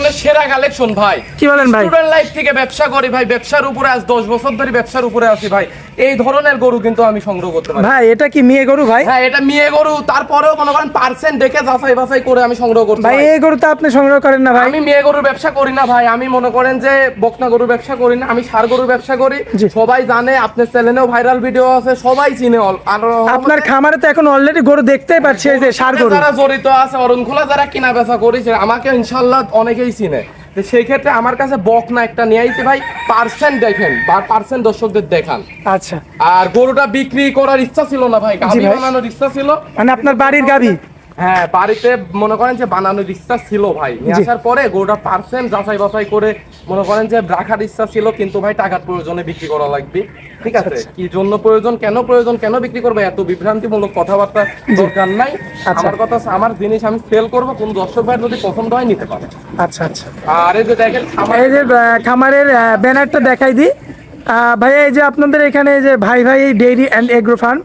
সিজনের সেরা কালেকশন ভাই। কি বলেন ভাই? স্টুডেন্ট লাইফ থেকে ব্যবসা করি ভাই। ব্যবসার উপরে আজ দশ বছর ধরে ব্যবসার উপরে আছি ভাই। এই ধরনের গরু কিন্তু আমি সংগ্রহ করতে পারি। ভাই এটা কি মেয়ে গরু ভাই? হ্যাঁ এটা মেয়ে গরু। তারপরেও মনে করেন পার্সেন্ট দেখে যাচাই বাছাই করে আমি সংগ্রহ করতে ভাই এই গরু তো আপনি সংগ্রহ করেন না ভাই। আমি মেয়ে গরুর ব্যবসা করি না ভাই। আমি মনে করেন যে বকনা গরুর ব্যবসা করি না। আমি সার গরুর ব্যবসা করি। সবাই জানে আপনার চ্যানেলেও ভাইরাল ভিডিও আছে সবাই চিনে অল- আর আপনার খামারে তো এখন অলরেডি গরু দেখতেই পাচ্ছি এই যে সার গরু। যারা জড়িত আছে অরুণখোলা যারা কিনা বেচা করেছে আমাকে ইনশাল্লাহ অনেকেই চিনে। তো সেই ক্ষেত্রে আমার কাছে বকনা একটা নিয়ে আইছে ভাই পার্সেন্ট দেখেন বা পার্সেন্ট দর্শকদের দেখান। আচ্ছা। আর গরুটা বিক্রি করার ইচ্ছা ছিল না ভাই গাভি বানানোর ইচ্ছা ছিল। মানে আপনার বাড়ির গাবি হ্যাঁ বাড়িতে মনে করেন যে বানানোর ইচ্ছা ছিল ভাই। নিয়ে আসার পরে গরুটা পার্সেন্ট যাচাই বাছাই করে মনে করেন যে রাখার ইচ্ছা ছিল কিন্তু ভাই টাকার প্রয়োজনে বিক্রি করা লাগবে। ঠিক আছে? আচ্ছা। কি জন্য প্রয়োজন কেন প্রয়োজন কেন বিক্রি করবে? এত বিভ্রান্তিমূলক কথাবার্তা দরকার নাই। আচ্ছা। আমার কথা আমার জিনিস আমি সেল করব কোন দর্শক ভাই যদি পছন্দ হয় নিতে পারে। আচ্ছা আচ্ছা। আর এই যে দেখেন আমার এই যে খামারের ব্যানারটা দেখাই দিই। ভাইয়া এই যে আপনাদের এখানে এই যে ভাই ভাই ডেইরি অ্যান্ড এগ্রো ফার্ম।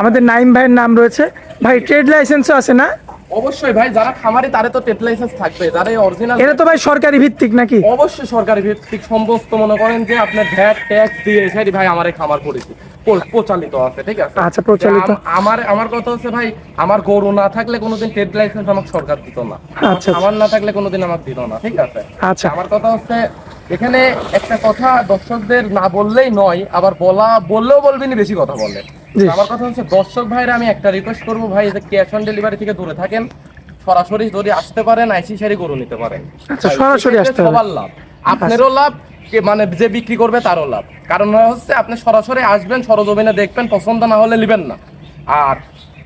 আমাদের নাইম ভাইয়ের নাম রয়েছে। ভাই ট্রেড লাইসেন্সও আছে না? অবশ্যই ভাই যারা খামারে তারে তো ট্রেড লাইসেন্স থাকবে। যারা অরিজিনাল এটা তো ভাই সরকারি ভিত্তিক নাকি? অবশ্যই সরকারি ভিত্তিক। সমস্ত মনে করেন যে আপনার ভ্যাট ট্যাক্স দিয়ে এসে ভাই আমার এই খামার করেছি প- প্রচালিত আছে ঠিক আছে? আচ্ছা, প্রচলিত। আমার আমার কথা হচ্ছে ভাই আমার গরু না থাকলে কোনোদিন ট্রেড লাইসেন্স আমাকে সরকার দিত না। আচ্ছা। আমার না থাকলে কোনোদিন আমাকে দিত না ঠিক আছে? আচ্ছা। আমার কথা হচ্ছে এখানে একটা কথা দর্শকদের না বললেই নয় আবার বলা বললেও বলবেনি বেশি কথা বলে আমার কথা হচ্ছে দর্শক ভাইরা আমি একটা রিকোয়েস্ট করব ভাই যে ক্যাশ অন ডেলিভারি থেকে দূরে থাকেন। সরাসরি যদি আসতে পারেন আইসি সারি গরু নিতে পারেন। আচ্ছা, সরাসরি আসতে সবার লাভ। আপনারও লাভ কে- মানে যে বিক্রি করবে তারও লাভ। কারণ হচ্ছে আপনি সরাসরি আসবেন সরজমিনে দেখবেন পছন্দ না হলে নেবেন না। আর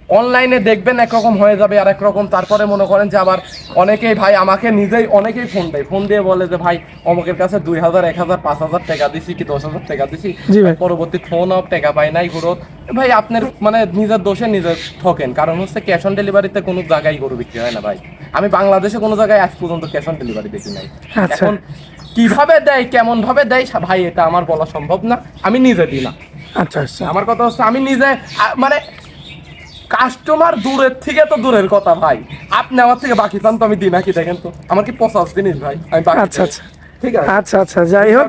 অনলাইনে দেখবেন একরকম হয়ে যাবে আর একরকম তারপরে মনে করেন যে আবার অনেকেই ভাই আমাকে নিজেই অনেকেই ফোন দেয়। ফোন দিয়ে বলে যে ভাই অমুকের কাছে দুই হাজার এক হাজার পাঁচ হাজার টাকা দিছি কি দশ হাজার টাকা দিছি? পরবর্তী ফোন অফ টাকা পাই নাই গ্রোথ ভাই আপনার মানে নিজের দোষে নিজে ঠকেন। কারণ হচ্ছে ক্যাশ অন ডেলিভারিতে কোনো জায়গায় গরু বিক্রি হয় না ভাই। আমি বাংলাদেশে কোনো জায়গায় আজ পর্যন্ত ক্যাশ অন ডেলিভারি দেখি নাই। আচ্ছা। এখন কীভাবে দেয় কেমন ভাবে দেয় ভাই এটা আমার বলা সম্ভব না। আমি নিজে দিই না আচ্ছা আচ্ছা। আমার কথা হচ্ছে আমি নিজে মানে কাস্টমার দূরের থেকে তো দূরের কথা ভাই। আপনি আমার থেকে বাকি চান তো আমি দিই নাকি দেখেন তো। আমার কি পঁচাশ জিনিস ভাই? আমি বাকি আচ্ছা আচ্ছা। ঠিক আছে? আচ্ছা আচ্ছা যাই হোক।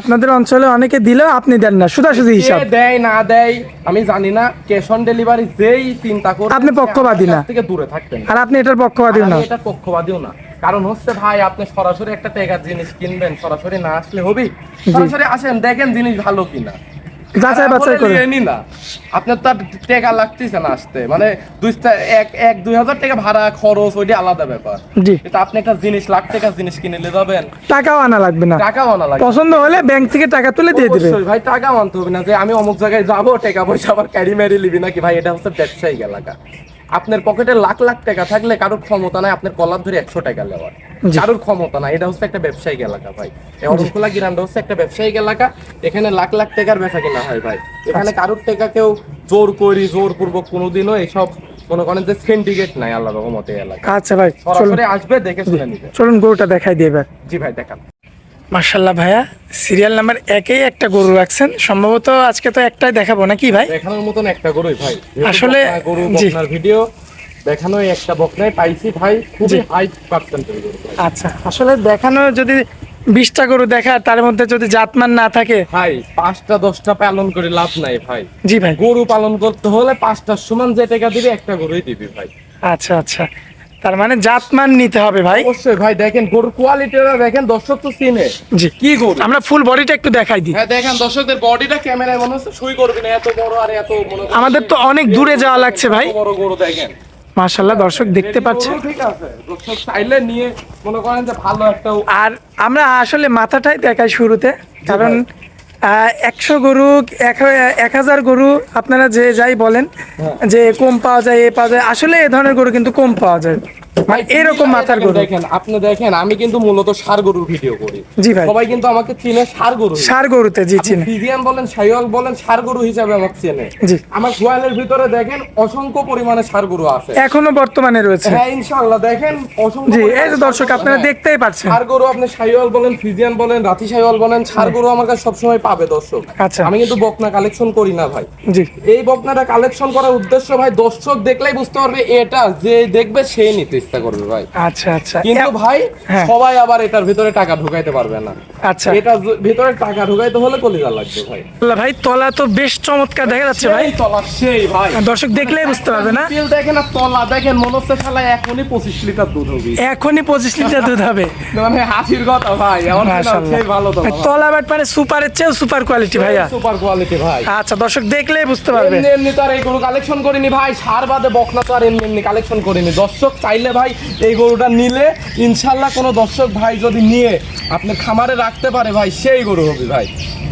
আপনাদের অঞ্চলে অনেকে দিলেও আপনি দেন না। সুদাসুদি হিসাব। দেয় না দেয় আমি জানি না। ক্যাশ অন ডেলিভারি যেই চিন্তা করে আপনি পক্ষপাতী না। থেকে দূরে থাকবেন। আর আপনি এটার পক্ষপাতী না। এটা পক্ষপাতীও না। কারণ হচ্ছে ভাই আপনি সরাসরি একটা টেকার জিনিস কিনবেন সরাসরি না আসলে হবে। সরাসরি আসেন দেখেন জিনিস ভালো কিনা। যাচাই বাছাই করে। নি না। আপনার তো টাকা লাগতেছে না আসতে। মানে দুই এক এক দুই হাজার টাকা ভাড়া খরচ ওইটা আলাদা ব্যাপার। জি। এটা আপনি একটা জিনিস লাখ টাকার জিনিস কিনে নিয়ে যাবেন। টাকাও আনা লাগবে না। টাকাও আনা লাগবে। পছন্দ হলে ব্যাংক থেকে টাকা তুলে দিয়ে দিবে। ভাই টাকা আনতে হবে না। যে আমি অমুক জায়গায় যাব টাকা পয়সা আবার ক্যারি ম্যারি লিবি নাকি? ভাই এটা হচ্ছে ব্যবসায়িক এলাকা। আপনার পকেটে লাখ লাখ টাকা থাকলে কারোর ক্ষমতা নাই আপনার কলার ধরে একশো টাকা নেওয়ার কারোর ক্ষমতা নাই এটা হচ্ছে একটা ব্যবসায়িক এলাকা ভাই। অরণখোলা গিরান্ড হচ্ছে একটা ব্যবসায়িক এলাকা এখানে লাখ লাখ টাকার বেচা কিনা হয় ভাই। এখানে আচ্ছা। কারোর টাকা কেউ জোর করি জোর পূর্বক কোনোদিনও এইসব মনে করেন যে সিন্ডিকেট নাই আল্লাহ রহমতে এলাকা আচ্ছা ভাই সরাসরি আসবে দেখে শুনে নিবে। চলুন গরুটা দেখাই দিয়ে জি ভাই দেখান। মার্শাল্লাহ ভাইয়া সিরিয়াল নাম্বার একেই একটা গরু রাখছেন। সম্ভবত আজকে তো একটাই দেখাবো নাকি ভাই? দেখানোর মতন একটা গরুই ভাই। আসলে- গরু। বকনার ভিডিও দেখানো একটা বকনায় পাইছি ভাই খুবই হাই পার্সেন্টেজ আচ্ছা আসলে দেখানো যদি বিশটা গরু দেখা তার মধ্যে যদি জাতমান না থাকে ভাই পাঁচটা দশটা পালন করে লাভ নাই ভাই। জি ভাই। গরু পালন করতে হলে পাঁচটার সমান যে টাকা দিবি একটা গরুই দিবি ভাই। আচ্ছা আচ্ছা। তার মানে জাতমান নিতে হবে ভাই। অবশ্যই ভাই দেখেন গরুর কোয়ালিটিটা দেখেন দর্শক তো চিনে। জি। কি গরু? আমরা ফুল বডিটা একটু দেখাই দিই। হ্যাঁ দেখেন দর্শকদের বডিটা ক্যামেরায় মনে হচ্ছে সুই করবে না এত বড় আর এত মনে আমাদের তো অনেক দূরে যাওয়া লাগছে ভাই। বড় গরু দেখেন। মার্শাল্লাহ দর্শক দেখতে Ready পাচ্ছেন। ঠিক আছে। দর্শক চাইলে নিয়ে মনে করেন যে ভালো একটা আর আমরা আসলে মাথাটাই দেখাই শুরুতে কারণ একশো গরু এক এক হাজার গরু আপনারা যে যাই বলেন হ্যাঁ। যে কম পাওয়া যায় এ পাওয়া যায় আসলে এ ধরনের গরু কিন্তু কম পাওয়া যায় মানে এরকম মাথার গরু। দেখেন আপনি দেখেন আমি কিন্তু মূলত সার গরুর ভিডিও করি। জি ভাই। সবাই কিন্তু আমাকে চিনে সার গরু। সার গরুতে জি চিনে। ফিজিয়ান বলেন বলেন সার গরু হিসাবে আমাকে চেনে। জি। আমার গোয়ালের ভিতরে দেখেন অসংখ্য পরিমাণে সার গরু আছে। এখনও বর্তমানে রয়েছে। হ্যাঁ ইনশাআল্লাহ দেখেন অসংখ্য জি এই যে দর্শক আপনারা। দেখতেই পাচ্ছেন। সার গরু আপনি সাইওয়াল বলেন ফিজিয়ান বলেন রাতি সাইওয়াল বলেন সার গরু আমার কাছে সবসময় পাবে দর্শক। আচ্ছা। আমি কিন্তু বকনা কালেকশন করি না ভাই। জি। এই বকনাটা কালেকশন করার উদ্দেশ্য ভাই দর্শক দেখলেই বুঝতে পারবে এটা যে দেখবে সেই নিতেছে। ইচ্ছা করবে ভাই। আচ্ছা আচ্ছা। কিন্তু ভাই হ্যাঁ। সবাই আবার এটার ভিতরে টাকা ঢুকাইতে পারবে না। আচ্ছা। এটা ভিতরে টাকা ঢুকাইতে হলে কলিজা লাগবে ভাই। ভাই তলা তো বেশ চমৎকার দেখা যাচ্ছে ভাই। তলা সেই ভাই। দর্শক দেখলেই বুঝতে পারবে না। তেল দেখেন আর তলা দেখেন মনে হচ্ছে শালা এখনই পঁচিশ লিটার দুধ হবে। এখনই পঁচিশ লিটার দুধ হবে। মানে হাসির কথা ভাই এমন না। সেই ভালো তলা ভাই। তলা বাট মানে সুপারের চেয়ে সুপার কোয়ালিটি ভাইয়া। সুপার কোয়ালিটি ভাই। আচ্ছা দর্শক দেখলেই বুঝতে পারবে। এমনি এমনি তো আর এই গরু কালেকশন করিনি ভাই সার বাদে বকনা তো আর এমনি এমনি কালেকশন করিনি। দর্শক চাইলে ভাই এই গরুটা নিলে ইনশাল্লাহ কোনো দর্শক ভাই যদি নিয়ে আপনি খামারে রাখতে পারে ভাই সেই গরু হবে ভাই।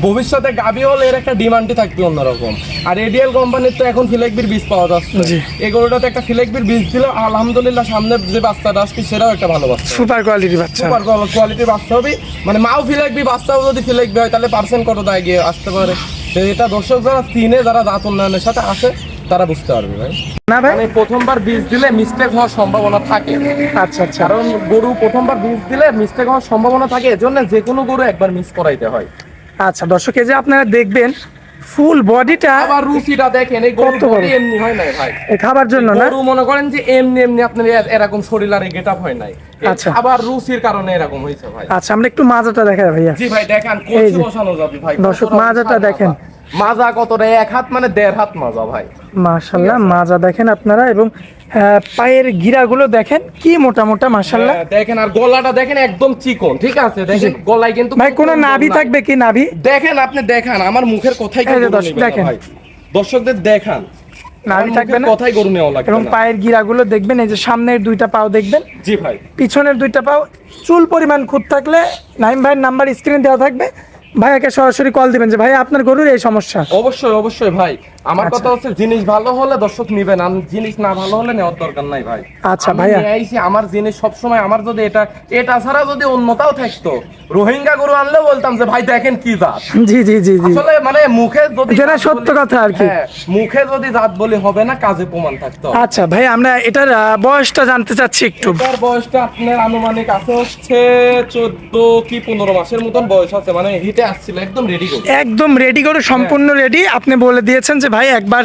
ভবিষ্যতে গাবি হলে এর একটা ডিমান্ডই থাকবে অন্যরকম। আর এডিএল কোম্পানির তো এখন ফিলেকবির বীজ পাওয়া যাচ্ছে। এই গরুটাতে একটা ফিলেকবির বীজ দিল আলহামদুলিল্লাহ সামনে যে বাচ্চাটা আসছে সেটাও একটা ভালো বাচ্চা। সুপার কোয়ালিটি বাচ্চা। সুপার কোয়ালিটির বাচ্চা হবে। মানে মাও ফিলেকবি বাচ্চাও যদি ফিলেকবি হয় তাহলে পার্সেন্ট কত দায় গিয়ে আসতে পারে? এটা দর্শক যারা চিনে যারা দাঁত উন্নয়নের সাথে আসে তারা বুঝতে পারবে ভাই। না ভাই? মানে প্রথমবার বীজ দিলে মিস্টেক হওয়ার সম্ভাবনা থাকে। আচ্ছা আচ্ছা। কারণ গরু প্রথমবার বীজ দিলে মিস্টেক হওয়ার সম্ভাবনা থাকে এজন্য যে কোনো গরু একবার মিস করাইতে হয়। আচ্ছা দর্শক এই যে আপনারা দেখবেন ফুল বডিটা আবার রুচিটা দেখেন এই গরু এমনি হয় না ভাই। খাবার জন্য না? গরু মনে করেন যে এমনি এমনি আপনার এরকম শরীর আর গেট আপ হয় নাই। আচ্ছা। আবার রুচির কারণে এরকম হয়েছে ভাই। আচ্ছা আমরা একটু মাজাটা দেখাই ভাইয়া। জি ভাই দেখেন কোচি বসানো যাবে ভাই দর্শক, মাজাটা দেখেন। মাজা। কতটা? এক হাত মানে দেড় হাত মাজা ভাই। মাশাল্লাহ মাজা দেখেন আপনারা এবং পায়ের গিরাগুলো দেখেন কি মোটা মোটা মাশাল্লাহ। হ্যাঁ, দেখেন আর গলাটা দেখেন একদম চিকন ঠিক আছে? দেখেন গলায় কিন্তু ভাই কোনো নাভি থাকবে কি নাভি? দেখেন আপনি দেখান আমার মুখের কথাই দেখেন। ভাই। দর্শকদের দেখান। নাভি থাকবে না। কথাই গরু নেওয়া লাগবে এবং পায়ের গিরাগুলো দেখবেন এই যে সামনের দুইটা পাও দেখবেন। জি ভাই। পিছনের দুইটা পাও চুল পরিমাণ খুঁত থাকলে নাইম ভাইয়ের নাম্বার স্ক্রিনে দেওয়া থাকবে। ভাইয়াকে সরাসরি কল দিবেন যে ভাই আপনার গরুর এই সমস্যা? অবশ্যই অবশ্যই ভাই। আমার আচ্ছা। কথা হচ্ছে জিনিস ভালো হলে দর্শক নিবেন আর জিনিস না ভালো হলে নেওয়ার দরকার নাই ভাই। আচ্ছা, আমি ভাইয়া। আইছি, আমার জিনিস সবসময় আমার যদি এটা এটা ছাড়া যদি অন্যটাও থাকতো রোহিঙ্গা গরু আনলে বলতাম যে ভাই দেখেন কি জাত। জি জি জি জি। আসলে মানে মুখে যদি যেটা সত্য কথা আর কি। হ্যাঁ, মুখে যদি জাত বলি হবে না কাজে প্রমাণ থাকতো। আচ্ছা ভাই আমরা এটার বয়সটা জানতে চাচ্ছি একটু। এটার বয়সটা আপনার আনুমানিক আছে হচ্ছে চোদ্দ কি পনেরো মাসের মতন বয়স আছে মানে হিটে আসছিল একদম রেডি করে একদম রেডি করে সম্পূর্ণ রেডি আপনি বলে দিয়েছেন যে ভাই একবার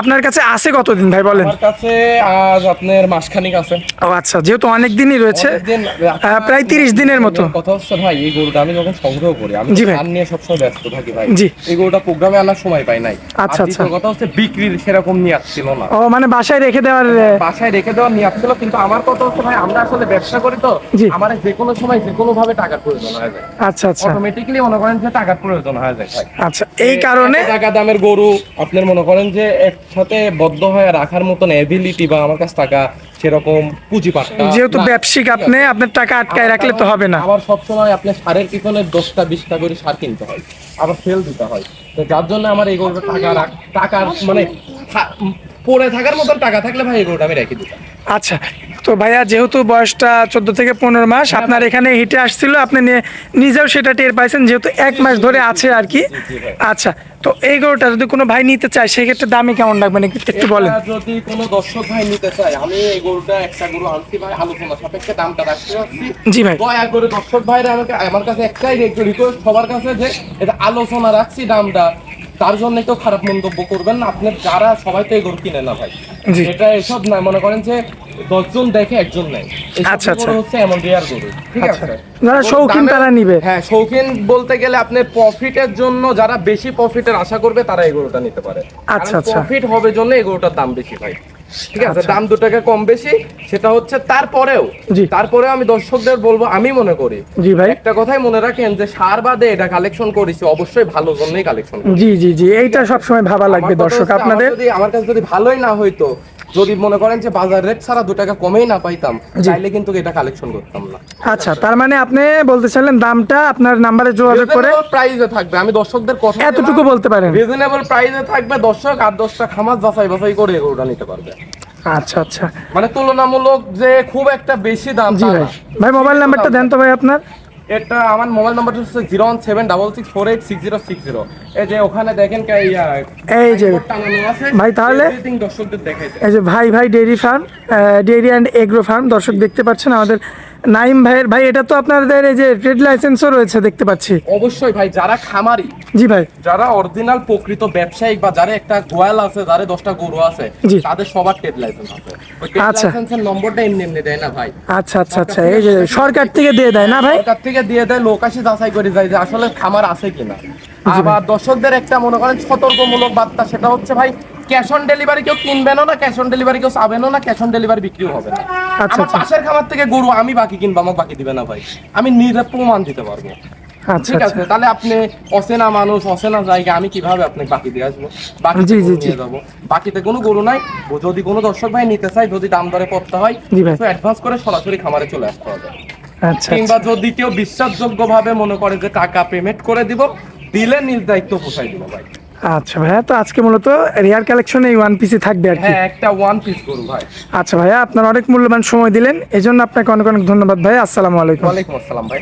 আপনার কাছে আছে কতদিন ভাই বলেন। আমার কাছে আজ আপনার মাসখানিক আছে। ও আচ্ছা যেহেতু অনেক দিনই রয়েছে প্রায় তিরিশ দিনের মতো। কথা হচ্ছে ভাই এই গরুটা আমি যখন সংগ্রহ করি আমি ধান নিয়ে সবসময় ব্যস্ত থাকি ভাই। জি। এই গরুটা প্রোগ্রামে আনার সময় পাই নাই। আচ্ছা, আচ্ছা। কথা হচ্ছে বিক্রির সেরকম নিয়ে আসছিল না। ও মানে বাসায় রেখে দেওয়ার বাসায় রেখে দেওয়া নিয়ে আসছিল কিন্তু আমার কথা হচ্ছে ভাই আমরা আসলে ব্যবসা করি তো। আমার যে কোনো সময় যে কোনো ভাবে টাকার প্রয়োজন হয়ে যায়। আচ্ছা আচ্ছা। অটোমেটিকলি মনে করেন যে টাকার প্রয়োজন হয়ে যায় ভাই। আচ্ছা এই কারণে টাকা দামের গরু আপনার মনে করেন যে একসাথে বদ্ধ হয়ে রাখার মতন এবিলিটি বা আমার কাছে টাকা সেরকম পুঁজি পুঁজিপাটটা যেহেতু ব্যবসিক ব্যবসায়িক আপনি আপনার টাকা আটকায় রাখলে তো হবে না। আবার সবসময় আপনি সারের পিছনে দশটা বিশটা করে সার কিনতে হয়। আবার সেল দিতে হয়। তো যার জন্য আমার এই গরুটা টাকা টাকার মানে পরে পড়ে থাকার মতন টাকা থাকলে ভাই এই গরুটা আমি রেখে দিতাম। আচ্ছা তো ভাইয়া যেহেতু বয়সটা চোদ্দ থেকে পনেরো মাস আপনার এখানে হিটে আসছিল আপনি নিজেও সেটা টের পাইছেন যেহেতু এক মাস ধরে আছে আর কি। আচ্ছা তো এই গরুটা যদি কোনো ভাই নিতে চায় সেক্ষেত্রে দামে কেমন একটু একটু বলেন। যদি কোনো দর্শক ভাই নিতে চায় আমি এই গরুটা একটা গরু আনছি ভাই আলোচনা সাপেক্ষে দামটা রাখতে পারছি জি ভাই। দয়া করে দর্শক ভাইরা আমাকে আমার কাছে একটাই রিকোয়েস্ট সবার কাছে যে এটা আলোচনা রাখছি দামটা। তার জন্য কেউ খারাপ মন্তব্য করবেন না আপনার যারা সবাই তো এই গরু কিনে না ভাই এটা এসব না মনে করেন যে দশজন দেখে একজন নেয় আচ্ছা, আচ্ছা। হচ্ছে এমন রেয়ার গরু ঠিক আচ্ছা। আছে যারা শৌখিন তারা নিবে। হ্যাঁ শৌখিন বলতে গেলে আপনি প্রফিটের জন্য যারা বেশি প্রফিটের আশা করবে তারা এই গরুটা নিতে পারে আচ্ছা, আচ্ছা। প্রফিট হবে জন্য এই গরুটার দাম বেশি ভাই ঠিক আছে আচ্ছা। দাম দু টাকা কম বেশি সেটা হচ্ছে তারপরেও জি। তারপরেও আমি দর্শকদের বলব আমি মনে করি জি ভাই একটা কথাই মনে রাখেন যে সার বাদে এটা কালেকশন করেছি অবশ্যই ভালো জন্যই কালেকশন জি জি জি এইটা সবসময় ভাবা লাগবে দর্শক আপনাদের যদি আমার কাছে যদি ভালোই না হইতো যদি মনে করেন যে বাজার রেট ছাড়া দু টাকা কমেই না পাইতাম জি। তাইলে কিন্তু এটা কালেকশন করতাম না। আচ্ছা তার মানে আপনি বলতে চাইলেন দামটা আপনার নাম্বারে যোগাযোগ করে প্রাইসে থাকবে। আমি দর্শকদের কথা এতটুকু বলতে পারেন। রিজনেবল প্রাইসে থাকবে দর্শক আর দশটা খামার যাচাই বাছাই করে এগুলোটা নিতে পারবে। আচ্ছা আচ্ছা। মানে তুলনামূলক যে খুব একটা বেশি দাম জি ভাই। ভাই মোবাইল নাম্বারটা দেন তো ভাই আপনার। এটা আমার মোবাইল নাম্বারটা হচ্ছে zero one seven double six four eight six zero six zero এই যে ওখানে দেখেন এই যে। ভাই তাহলে? দর্শকদের দেখাই এই যে ভাই ভাই dairy farm dairy and agro farm দর্শক দেখতে পাচ্ছেন আমাদের নাইম ভাইয়ের ভাই এটা তো আপনাদের এই যে ট্রেড লাইসেন্সও রয়েছে দেখতে পাচ্ছি। অবশ্যই ভাই যারা খামারি জি ভাই। যারা অরিজিনাল প্রকৃত ব্যবসায়িক বা যারা একটা গোয়াল আছে যারা দশটা গরু আছে তাদের সবার টেড লাইসেন্স আছে। আচ্ছা। লাইসেন্সের নম্বরটা এমনি এমনি দেয় না ভাই। আচ্ছা আচ্ছা আচ্ছা। এই যে সরকার থেকে দিয়ে দেয় না ভাই? সরকার থেকে দিয়ে দেয় লোক আসে যাচাই করে যায় যে আসলে খামার আছে কিনা। আবার দর্শকদের একটা মনে করেন সতর্কমূলক বার্তা সেটা হচ্ছে ভাই ক্যাশ অন ডেলিভারি কেউ কিনবেনও না ক্যাশ অন ডেলিভারি কেউ চাবেনও না ক্যাশ অন ডেলিভারি বিক্রিও হবে না। আমার আচ্ছা। পাশের খামার থেকে গরু আমি বাকি কিনবো আমাকে বাকি দিবে না ভাই। আমি নিজে প্রমাণ দিতে পারব। আচ্ছা ঠিক আচ্ছা। আছে তাহলে আপনি অচেনা মানুষ অচেনা জায়গা আমি কীভাবে আপনি বাকি দিয়ে আসব? বাকি জি, জি, জি। নিয়ে যাব। বাকিতে কোনো গরু নাই যদি কোনো দর্শক ভাই নিতে চাই যদি দাম দরে করতে হয় তো অ্যাডভান্স করে সরাসরি খামারে চলে আসতে হবে। আচ্ছা কিংবা যদি কেউ বিশ্বাসযোগ্য ভাবে মনে করে যে টাকা পেমেন্ট করে দিব দিলে নিজ দায়িত্ব পোষাই দিব ভাই। আচ্ছা ভাইয়া তো আজকে মূলত রেয়ার কালেকশন এই ওয়ান পিসি থাকবে আর কি। হ্যাঁ একটা ওয়ান পিস করব ভাই। আচ্ছা ভাইয়া আপনার অনেক মূল্যবান সময় দিলেন এজন্য জন্য আপনাকে অনেক অনেক ধন্যবাদ ভাই আসসালামু আলাইকুম। ওয়ালাইকুম আসসালাম ভাই।